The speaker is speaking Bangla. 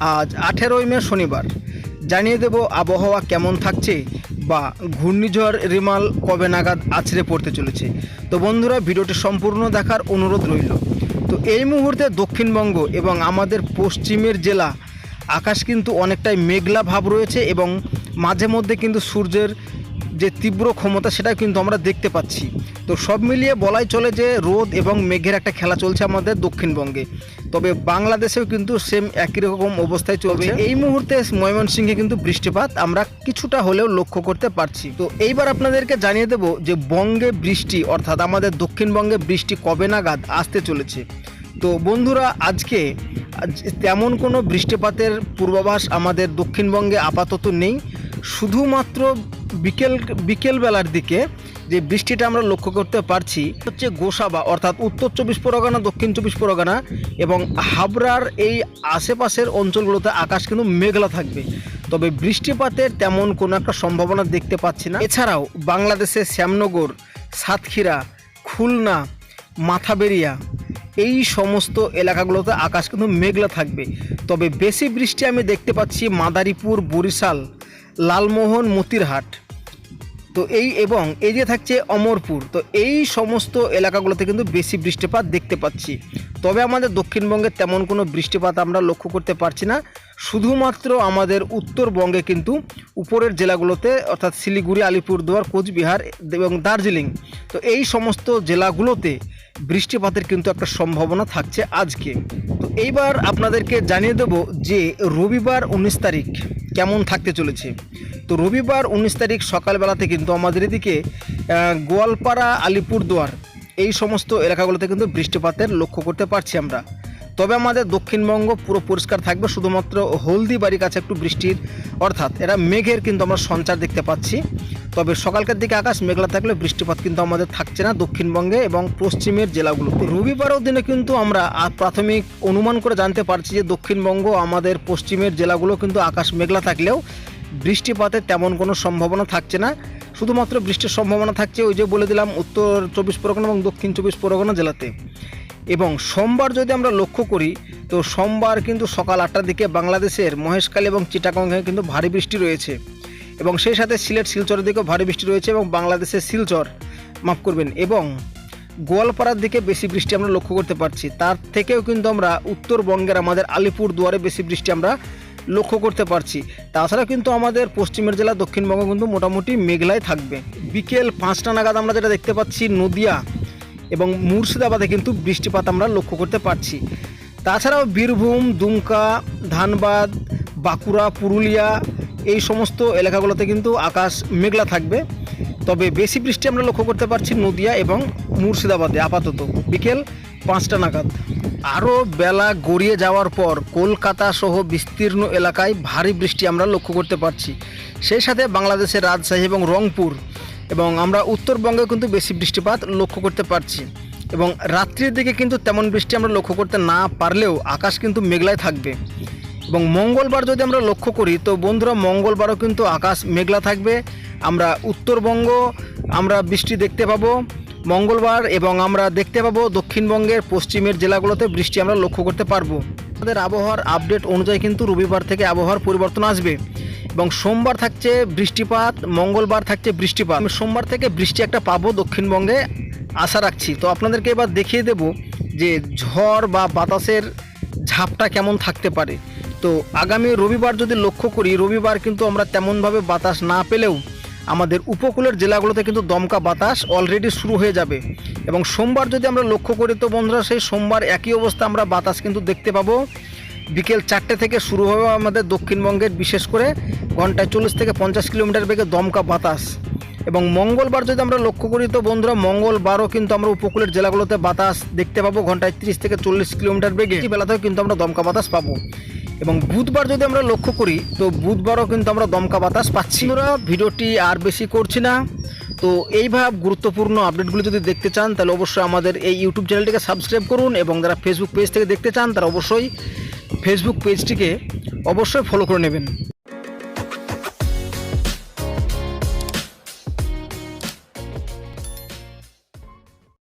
আজ আঠেরোই মে শনিবার। জানিয়ে দেব আবহাওয়া কেমন থাকছে বা ঘূর্ণিঝড় রিমাল কবে নাগাদ আছড়ে পড়তে চলেছে। তো বন্ধুরা, ভিডিওটি সম্পূর্ণ দেখার অনুরোধ রইল। তো এই মুহূর্তে দক্ষিণবঙ্গ এবং আমাদের পশ্চিমের জেলা, আকাশ কিন্তু অনেকটাই মেঘলা ভাব রয়েছে এবং মাঝে মধ্যে কিন্তু সূর্যের যে তীব্র ক্ষমতা সেটা কিন্তু আমরা দেখতে পাচ্ছি। তো সব মিলিয়ে বলাই চলে যে রোদ এবং মেঘের একটা খেলা চলছে আমাদের দক্ষিণবঙ্গে। তবে বাংলাদেশেও কিন্তু সেম একই রকম অবস্থায় চলবে। এই মুহূর্তে ময়মনসিংহে কিন্তু বৃষ্টিপাত আমরা কিছুটা হলেও লক্ষ্য করতে পারছি। তো এইবার আপনাদেরকে জানিয়ে দেব যে বঙ্গে বৃষ্টি অর্থাৎ আমাদের দক্ষিণবঙ্গে বৃষ্টি কবে নাগাদ আসতে চলেছে। তো বন্ধুরা আজকে তেমন কোনো বৃষ্টিপাতের পূর্বাভাস আমাদের দক্ষিণবঙ্গে আপাতত নেই। শুধুমাত্র বিকেল, বিকেলবেলার দিকে যে বৃষ্টিটা আমরা লক্ষ্য করতে পারছি, হচ্ছে গোসাবা, অর্থাৎ উত্তর চব্বিশ পরগনা, দক্ষিণ চব্বিশ পরগনা এবং হাবড়ার এই আশেপাশের অঞ্চলগুলোতে আকাশ কিন্তু মেঘলা থাকবে। তবে বৃষ্টিপাতের তেমন কোনো একটা সম্ভাবনা দেখতে পাচ্ছি না। এছাড়াও বাংলাদেশের শ্যামনগর, সাতক্ষীরা, খুলনা, মাথাবেরিয়া এই সমস্ত এলাকাগুলোতে আকাশ কিন্তু মেঘলা থাকবে। তবে বেশি বৃষ্টি আমি দেখতে পাচ্ছি মাদারীপুর, বরিশাল, লালমোহন, মতিরহাট। তো এই এবং এই যে থাকছে অমরপুর, তো এই সমস্ত এলাকাগুলোতে কিন্তু বেশি বৃষ্টিপাত দেখতে পাচ্ছি। তবে আমাদের দক্ষিণবঙ্গে তেমন কোনো বৃষ্টিপাত আমরা লক্ষ্য করতে পারছি না। শুধুমাত্র আমাদের উত্তরবঙ্গে কিন্তু উপরের জেলাগুলোতে, অর্থাৎ শিলিগুড়ি, আলিপুরদুয়ার, কোচবিহার এবং দার্জিলিং, তো এই সমস্ত জেলাগুলোতে বৃষ্টিপাতের কিন্তু একটা সম্ভাবনা থাকছে আজকে। তো এইবার আপনাদেরকে জানিয়ে দেব যে রবিবার উনিশ তারিখ কেমন থাকতে চলেছে। তো রবিবার উনিশ তারিখ সকালবেলাতে কিন্তু আমাদের এদিকে গোয়ালপাড়া, আলিপুরদুয়ার এই সমস্ত এলাকাগুলোতে কিন্তু বৃষ্টিপাতের লক্ষ্য করতে পারছি আমরা। তবে আমাদের দক্ষিণবঙ্গ পুরো পরিষ্কার থাকবে, শুধুমাত্র হলদিবাড়ির কাছে একটু বৃষ্টির, অর্থাৎ এরা মেঘের কিন্তু আমরা সঞ্চার দেখতে পাচ্ছি। তবে সকালকার দিকে আকাশ মেঘলা থাকলে বৃষ্টিপাত কিন্তু আমাদের থাকছে না দক্ষিণবঙ্গে এবং পশ্চিমের জেলাগুলোতে। রবিবারও দিনে কিন্তু আমরা প্রাথমিক অনুমান করে জানতে পারছি যে দক্ষিণবঙ্গ, আমাদের পশ্চিমের জেলাগুলো কিন্তু আকাশ মেঘলা থাকলেও বৃষ্টিপাতের তেমন কোনো সম্ভাবনা থাকছে না। শুধুমাত্র বৃষ্টির সম্ভাবনা থাকছে ওই যে বলে দিলাম উত্তর চব্বিশ পরগনা এবং দক্ষিণ চব্বিশ পরগনা জেলাতে। এবং সোমবার যদি আমরা লক্ষ্য করি, তো সোমবার কিন্তু সকাল আটটার দিকে বাংলাদেশের মহেশখালী এবং চিটাগংয়ে কিন্তু ভারী বৃষ্টি রয়েছে। এবং সেই সাথে সিলেট শিলচরের দিকেও ভারী বৃষ্টি রয়েছে এবং বাংলাদেশের শিলচর, মাফ করবেন, এবং গোয়ালপাড়ার দিকে বেশি বৃষ্টি আমরা লক্ষ্য করতে পারছি। তার থেকেও কিন্তু আমরা উত্তরবঙ্গের আমাদের আলিপুর দুয়ারে বেশি বৃষ্টি আমরা লক্ষ্য করতে পারছি। তাছাড়া কিন্তু আমাদের পশ্চিমের জেলা, দক্ষিণবঙ্গ কিন্তু মোটামুটি মেঘলাই থাকবে। বিকেল পাঁচটা নাগাদ আমরা যেটা দেখতে পাচ্ছি, নদিয়া এবং মুর্শিদাবাদে কিন্তু বৃষ্টিপাত আমরা লক্ষ্য করতে পারছি। তাছাড়াও বীরভূম, দুমকা, ধানবাদ, বাঁকুড়া, পুরুলিয়া এই সমস্ত এলাকাগুলোতে কিন্তু আকাশ মেঘলা থাকবে। তবে বেশি বৃষ্টি আমরা লক্ষ্য করতে পারছি নদিয়া এবং মুর্শিদাবাদে আপাতত। বিকেল পাঁচটা নাগাদ। আরও বেলা গড়িয়ে যাওয়ার পর কলকাতা সহ বিস্তীর্ণ এলাকায় ভারী বৃষ্টি আমরা লক্ষ্য করতে পারছি। সেই সাথে বাংলাদেশের রাজশাহী এবং রংপুর এবং আমরা উত্তরবঙ্গে কিন্তু বেশি বৃষ্টিপাত লক্ষ্য করতে পারছি। এবং রাত্রির দিকে কিন্তু তেমন বৃষ্টি আমরা লক্ষ্য করতে না পারলেও আকাশ কিন্তু মেঘলায় থাকবে। এবং মঙ্গলবার যদি আমরা লক্ষ্য করি, তো বন্ধুরা মঙ্গলবারও কিন্তু আকাশ মেঘলা থাকবে। আমরা উত্তরবঙ্গ, আমরা বৃষ্টি দেখতে পাবো মঙ্গলবার এবং আমরা দেখতে পাবো দক্ষিণবঙ্গের পশ্চিমের জেলাগুলোতে বৃষ্টি আমরা লক্ষ্য করতে পারব। আমাদের আবহাওয়ার আপডেট অনুযায়ী কিন্তু রবিবার থেকে আবহাওয়ার পরিবর্তন আসবে এবং সোমবার থাকছে বৃষ্টিপাত, মঙ্গলবার থাকছে বৃষ্টিপাত। আমি সোমবার থেকে বৃষ্টি একটা পাবো দক্ষিণবঙ্গে আশা রাখছি। তো আপনাদেরকে এবার দেখিয়ে দেব যে ঝড় বা বাতাসের ঝাপটা কেমন থাকতে পারে। তো আগামী রবিবার যদি লক্ষ্য করি, রবিবার কিন্তু আমরা তেমনভাবে বাতাস না পেলেও আমাদের উপকূলের জেলাগুলোতে কিন্তু দমকা বাতাস অলরেডি শুরু হয়ে যাবে। এবং সোমবার যদি আমরা লক্ষ্য করি, তো বন্ধুরা সেই সোমবার একই অবস্থা আমরা বাতাস কিন্তু দেখতে পাবো। বিকেল চারটে থেকে শুরু হবে আমাদের দক্ষিণবঙ্গের, বিশেষ করে ঘন্টায় চল্লিশ থেকে পঞ্চাশ কিলোমিটার বেগে দমকা বাতাস। এবং মঙ্গলবার যদি আমরা লক্ষ্য করি, তো বন্ধুরা মঙ্গলবারও কিন্তু আমরা উপকূলের জেলাগুলোতে বাতাস দেখতে পাবো, ঘন্টায় তিরিশ থেকে চল্লিশ কিলোমিটার বেগে। বেলাতেও কিন্তু আমরা দমকা বাতাস পাবো। এবং বুধবার যদি আমরা লক্ষ্য করি, তো বুধবারও কিন্তু আমরা দমকা বাতাস পাচ্ছি। আমরা ভিডিওটি আর বেশি করছি না। তো এইভাবে গুরুত্বপূর্ণ আপডেটগুলি যদি দেখতে চান, তাহলে অবশ্যই আমাদের এই ইউটিউব চ্যানেলটিকে সাবস্ক্রাইব করুন এবং যারা ফেসবুক পেজ থেকে দেখতে চান, তারা অবশ্যই ফেসবুক পেজটিকে অবশ্যই ফলো করে নেবেন।